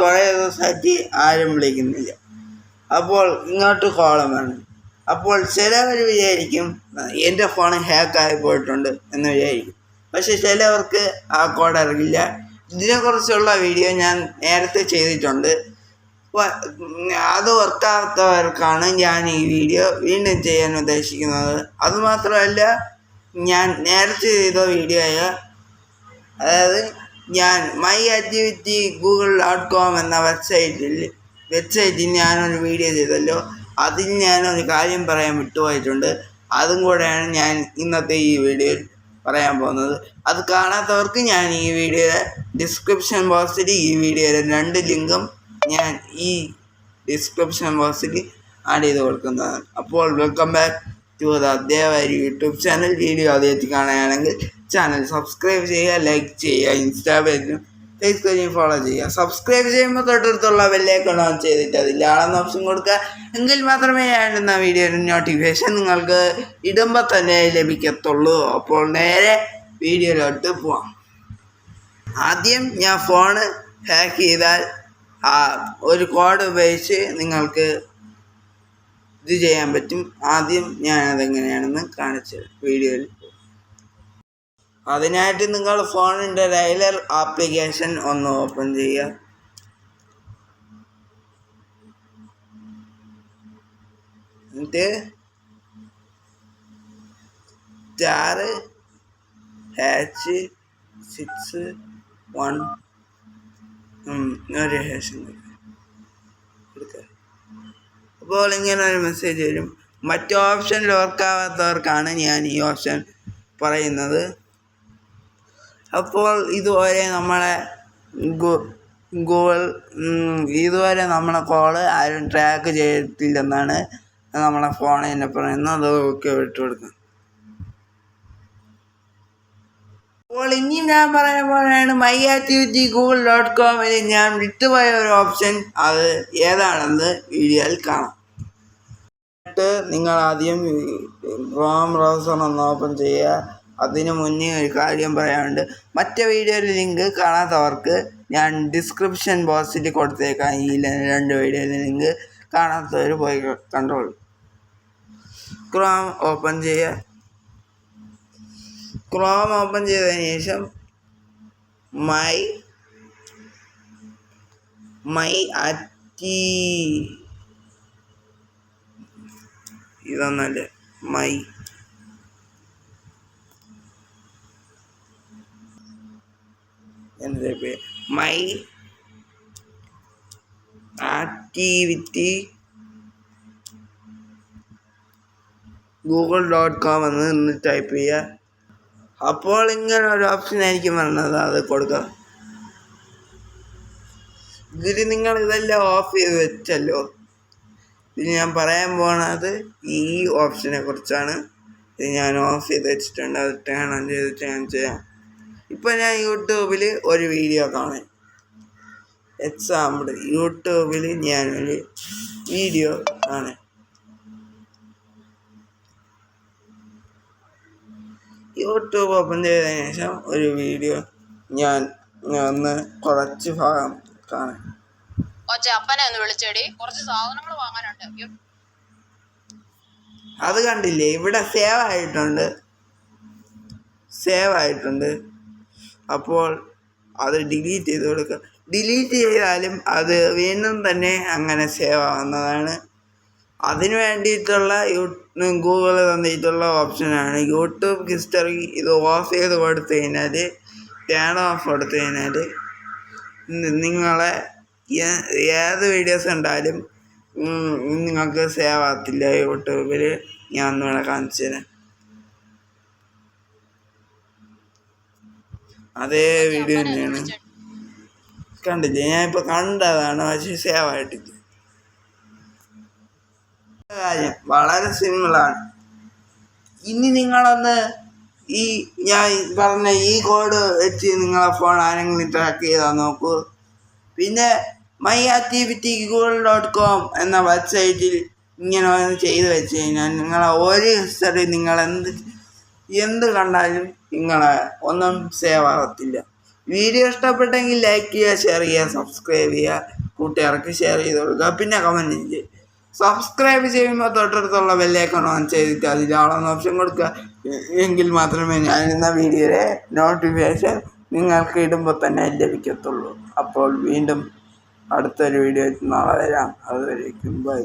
കുറേ ദിവസമായിട്ട് ആരും വിളിക്കുന്നില്ല. അപ്പോൾ ഇങ്ങോട്ട് കോളം വേണം അപ്പോൾ ചിലവർ വിചാരിക്കും എന്റെ ഫോൺ ഹാക്കായി പോയിട്ടുണ്ട് എന്ന് വിചാരിക്കും. പക്ഷെ ചിലവർക്ക് ആ കോഡ് അറിയില്ല. ഇതിനെക്കുറിച്ചുള്ള വീഡിയോ ഞാൻ നേരത്തെ ചെയ്തിട്ടുണ്ട്. അത് വർക്കാത്തവർക്കാണ് ഞാൻ ഈ വീഡിയോ വീണ്ടും ചെയ്യാൻ ഉദ്ദേശിക്കുന്നത്. അതുമാത്രമല്ല ഞാൻ നേരത്തെ ചെയ്ത വീഡിയോയ. അതായത് ഞാൻ my activity Google dot com എന്ന വെബ്സൈറ്റിൽ വെബ്സൈറ്റിൽ ഞാനൊരു വീഡിയോ ചെയ്തല്ലോ. അതിൽ ഞാനൊരു കാര്യം പറയാൻ വിട്ടുപോയിട്ടുണ്ട്. അതും കൂടെയാണ് ഞാൻ ഇന്നത്തെ ഈ വീഡിയോയിൽ പറയാൻ പോകുന്നത്. അത് കാണാത്തവർക്ക് ഞാൻ ഈ വീഡിയോയുടെ ഡിസ്ക്രിപ്ഷൻ ബോക്സിൽ ഈ വീഡിയോയുടെ രണ്ട് ലിങ്കും ഞാൻ ഈ ഡിസ്ക്രിപ്ഷൻ ബോക്സിൽ ആഡ് ചെയ്ത് കൊടുക്കുന്നതാണ്. അപ്പോൾ welcome back to the Devari YouTube channel. Video ആദ്യമായിട്ട് കാണുകയാണെങ്കിൽ ചാനൽ സബ്സ്ക്രൈബ് ചെയ്യുക ലൈക്ക് ചെയ്യുക ഇൻസ്റ്റാ പേജിലും ഫേസ്ബുക്കിലും ഫോളോ ചെയ്യുക. സബ്സ്ക്രൈബ് ചെയ്യുമ്പോൾ തൊട്ടടുത്തുള്ള ബെല്ലേക്ക് ഓൺ ചെയ്തിട്ട് അതിൽ ആളെന്ന ഓപ്ഷൻ കൊടുക്കുക. എങ്കിൽ മാത്രമേ ഞാൻ ഇടുന്ന വീഡിയോയുടെ നോട്ടിഫിക്കേഷൻ നിങ്ങൾക്ക് ഇടുമ്പോൾ തന്നെ ലഭിക്കത്തുള്ളൂ. അപ്പോൾ നേരെ വീഡിയോയിലോട്ട് പോവാം. ആദ്യം ഞാൻ ഫോണ് ഹാക്ക് ചെയ്താൽ ഒരു കോഡ് ഉപയോഗിച്ച് നിങ്ങൾക്ക് ഇത് ചെയ്യാൻ പറ്റും. ആദ്യം ഞാനതെങ്ങനെയാണെന്ന് കാണിച്ചു വീഡിയോയിൽ അതിനായിട്ട് നിങ്ങൾ ഫോണിന്റെ ഡയലർ ആപ്ലിക്കേഷൻ ഒന്ന് ഓപ്പൺ ചെയ്യുക. എന്നിട്ട് സ്റ്റാർ ഹാച്ച് സിക്സ് വൺ ഒരു ഹാഷ് എടുക്കുക അപ്പോൾ ഇങ്ങനെ ഒരു മെസ്സേജ് വരും. മറ്റു ഓപ്ഷനിൽ വർക്കാവാത്തവർക്കാണ് ഞാൻ ഈ ഓപ്ഷൻ പറയുന്നത്. അപ്പോൾ ഇതുവരെ നമ്മളെ ഗൂഗിൾ ഇതുവരെ നമ്മളെ കോൾ ആരും ട്രാക്ക് ചെയ്തിട്ടില്ലെന്നാണ് നമ്മളെ ഫോൺ തന്നെ പറയുന്നത്. അതൊക്കെ വിട്ടു കൊടുക്കും. അപ്പോൾ ഇനിയും ഞാൻ പറയാൻ പോലെയാണ് മൈ ആക്ടിവിറ്റി ഗൂഗിൾ ഡോട്ട് കോമിൽ ഞാൻ വിട്ടുപോയ ഒരു ഓപ്ഷൻ അത് ഏതാണെന്ന് വീഡിയോയിൽ കാണാം. എന്നിട്ട് നിങ്ങൾ ആദ്യം ക്രോം ബ്രൗസർ ഒന്ന് ഓപ്പൺ ചെയ്യുക. അതിന് മുന്നേ ഒരു കാര്യം പറയാനുണ്ട്. മറ്റേ വീഡിയോയുടെ ലിങ്ക് കാണാത്തവർക്ക് ഞാൻ ഡിസ്ക്രിപ്ഷൻ ബോക്സിൽ കൊടുത്തേക്കാം. ഈ രണ്ട് വീഡിയോയുടെ ലിങ്ക് കാണാത്തവർ പോയി കണ്ടോളൂ ക്രോം ഓപ്പൺ ചെയ്യുക ക്രോം ഓപ്പൺ ചെയ്തതിന് ശേഷം മൈ മൈ അറ്റി ഇതൊന്നല്ല മൈ പേര് my activity Google dot com എന്ന് ടൈപ്പ് ചെയ്യുക. അപ്പോൾ ഇങ്ങനെ ഒരു ഓപ്ഷൻ ആയിരിക്കും വരുന്നത് അത് കൊടുക്കുക ഇതിൽ നിങ്ങൾ ഇതെല്ലാം ഓഫ് ചെയ്ത് വെച്ചല്ലോ. ഇത് ഞാൻ പറയാൻ പോണത് ഈ ഓപ്ഷനെ കുറിച്ചാണ്. ഇത് ഞാൻ ഓഫ് ചെയ്ത് വെച്ചിട്ടുണ്ട്. അത് ടേൺ ഓൺ ചെയ്ത് ടേൺ ചെയ്യാം. ഇപ്പം ഞാൻ യൂട്യൂബിൽ ഒരു വീഡിയോ കാണാൻ. എക്സാമ്പിൾ യൂട്യൂബിൽ ഞാനൊരു വീഡിയോ കാണാൻ. യൂട്യൂബ് ഓപ്പൺ ചെയ്തതിന് ശേഷം ഒരു വീഡിയോ ഞാൻ ഒന്ന് കുറച്ച് ഭാഗം കാണാം കൊച്ചെ അപ്പനെ ഒന്ന് വിളിച്ചേടി. കുറച്ച് സാധനങ്ങൾ വാങ്ങാനുണ്ട്. അത് കണ്ടില്ലേ? ഇവിടെ സേവ് ആയിട്ടുണ്ട്. സേവ് ആയിട്ടുണ്ട്. അപ്പോൾ അത് ഡിലീറ്റ് ചെയ്ത് കൊടുക്കുക. ഡിലീറ്റ് ചെയ്താലും അത് വീണ്ടും തന്നെ അങ്ങനെ സേവ് ആവുന്നതാണ്. അതിന് വേണ്ടിയിട്ടുള്ള ഗൂഗിൾ തന്നിട്ടുള്ള ഓപ്ഷനാണ് യൂട്യൂബ് ഹിസ്റ്ററി ഇത് ഓഫ് ചെയ്ത് കൊടുത്തു കഴിഞ്ഞാൽ ടേൺ ഓഫ് കൊടുത്തു കഴിഞ്ഞാൽ നിങ്ങളെ ഏത് വീഡിയോസ് ഉണ്ടായാലും നിങ്ങൾക്ക് സേവ് ആകത്തില്ല യൂട്യൂബിൽ ഞാൻ ഒന്നുകൂടെ കാണിച്ചു തരാം. അതേ വീഡിയോ തന്നെയാണ്. കണ്ടില്ലേ? ഞാൻ ഇപ്പൊ കണ്ടതാണ് പക്ഷേ സേവ് ആയിട്ടില്ല കാര്യം വളരെ സിമ്പിളാണ്. ഇനി നിങ്ങളൊന്ന് ഈ ഞാൻ പറഞ്ഞ ഈ കോഡ് വെച്ച് നിങ്ങളെ ഫോൺ ആരെങ്കിലും ട്രാക്ക് ചെയ്താൽ നോക്കൂ. പിന്നെ my activity Google dot com എന്ന വെബ്സൈറ്റിൽ ഇങ്ങനെ ഒന്ന് ചെയ്ത് വെച്ച് കഴിഞ്ഞാൽ നിങ്ങളെ ഒരു ഹിസ്റ്ററി നിങ്ങൾ എന്ത് എന്ത് കണ്ടാലും നിങ്ങളെ ഒന്നും സേവ് ആകത്തില്ല വീഡിയോ ഇഷ്ടപ്പെട്ടെങ്കിൽ ലൈക്ക് ചെയ്യുക ഷെയർ ചെയ്യുക സബ്സ്ക്രൈബ് ചെയ്യുക കൂട്ടുകാർക്ക് ഷെയർ ചെയ്ത് കൊടുക്കുക. പിന്നെ കമന്റ് ചെയ്യുക സബ്സ്ക്രൈബ് ചെയ്യുമ്പോൾ തൊട്ടടുത്തുള്ള ബെല്ലൈക്കൺ ഓൺ ചെയ്തിട്ട് അതിൽ ആളെന്ന ഓപ്ഷൻ കൊടുക്കുക. എങ്കിൽ മാത്രമേ ഞാൻ ഇന്ന വീഡിയോയുടെ നോട്ടിഫിക്കേഷൻ നിങ്ങൾക്ക് ഇടുമ്പോൾ തന്നെ ലഭിക്കത്തുള്ളൂ. അപ്പോൾ വീണ്ടും അടുത്തൊരു വീഡിയോ നാളെ വരാം. അതുവരേക്കും ബൈ